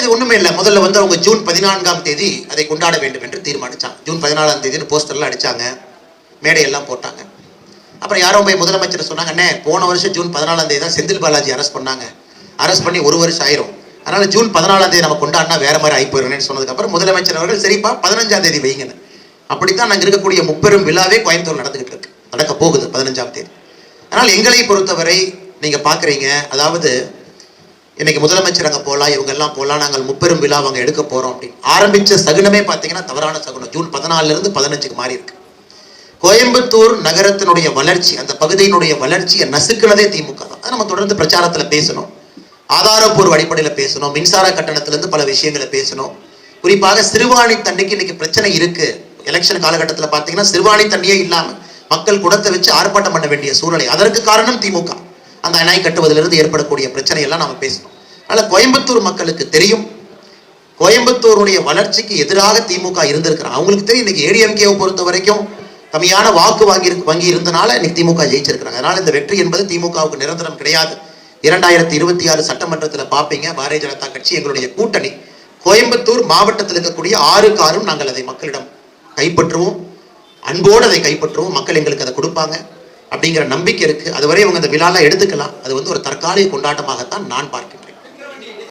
அது ஒண்ணுமே இல்லை. முதல்ல வந்து அவங்க ஜூன் பதினான்காம் தேதி அதை கொண்டாட வேண்டும் என்று தீர்மானிச்சாங்க. ஜூன் பதினாலாம் தேதினு போஸ்டர்லாம் அடிச்சாங்க. மேடையெல்லாம் போட்டாங்க. அப்புறம் யாரோ போய் முதலமைச்சர் சொன்னாங்க அண்ணே போன வருஷம் ஜூன் பதினாலாம் தேதி தான் செந்தில் பாலாஜி அரெஸ்ட் பண்ணாங்க. அரெஸ்ட் பண்ணி ஒரு வருஷம் ஆயிரும். அதனால ஜூன் பதினாலாம் தேதி நம்ம கொண்டாடினா வேற மாதிரி ஆகி போயிருன்னு சொன்னதுக்கு அப்புறம் முதலமைச்சர் அவர்கள் சரிப்பா பதினஞ்சாம் தேதி வைங்கன்னு அப்படித்தான் நாங்கள் இருக்கக்கூடிய முப்பெரும் விழாவே கோயம்புத்தூர் நடந்துகிட்டு இருக்கு. நடக்க போகுது பதினஞ்சாம் தேதி. அதனால் எங்களை பொறுத்தவரை நீங்கள் பார்க்குறீங்க அதாவது இன்னைக்கு முதலமைச்சர் அங்கே போகலாம் இவங்க எல்லாம் போகலாம் நாங்கள் முப்பெரும் விழா அவங்க எடுக்க போகிறோம் அப்படின்னு. ஆரம்பிச்ச சகுனமே பார்த்தீங்கன்னா தவறான சகுனம். ஜூன் பதினாலிருந்து பதினஞ்சுக்கு மாறி இருக்கு. கோயம்புத்தூர் நகரத்தினுடைய வளர்ச்சி அந்த பகுதியினுடைய வளர்ச்சியை நசுக்கினதே திமுக தான். அதை நம்ம தொடர்ந்து பிரச்சாரத்தில் பேசணும். ஆதாரப்பூர்வ அடிப்படையில் பேசணும். மின்சார கட்டணத்திலிருந்து பல விஷயங்களை பேசணும். குறிப்பாக சிறுவாணி தண்ணிக்கு இன்னைக்கு பிரச்சனை இருக்கு. எலெக்ஷன் காலகட்டத்தில் பார்த்தீங்கன்னா சிறுவாணி தண்ணியே இல்லாமல் மக்கள் குடத்தை வச்சு ஆர்ப்பாட்டம் பண்ண வேண்டிய சூழ்நிலை. அதற்கு காரணம் திமுக. அந்த அணை கட்டுவதிலிருந்து ஏற்படக்கூடிய பிரச்சனை எல்லாம் பேசணும். அதனால் கோயம்புத்தூர் மக்களுக்கு தெரியும். கோயம்புத்தூருடைய வளர்ச்சிக்கு எதிராக திமுக இருந்திருக்கிறான் அவங்களுக்கு தெரியும் இன்னைக்கு ஏடிஎம்கேவை பொறுத்த வரைக்கும் கம்மியான வாக்கு வாங்கி வங்கி இருந்தனால இன்னைக்கு திமுக ஜெயிச்சிருக்கிறாங்க. அதனால இந்த வெற்றி என்பது திமுகவுக்கு நிரந்தரம் கிடையாது. இரண்டாயிரத்தி இருபத்தி ஆறு சட்டமன்றத்தில் பார்ப்பீங்க பாரதிய ஜனதா கட்சி எங்களுடைய கூட்டணி. கோயம்புத்தூர் மாவட்டத்தில் இருக்கக்கூடிய ஆறு காரும் நாங்கள் அதை மக்களிடம் கைப்பற்றுவோம். அன்போடு அதை கைப்பற்றுவோம். மக்கள் எங்களுக்கு அதை கொடுப்பாங்க. அப்படிங்கிற நம்பிக்கை இருக்கு. அதுவரை இவங்க அந்த விழால எடுத்துக்கலாம். அது வந்து ஒரு தற்காலிக கொண்டாட்டமாகத்தான் நான் பார்க்கிறேன்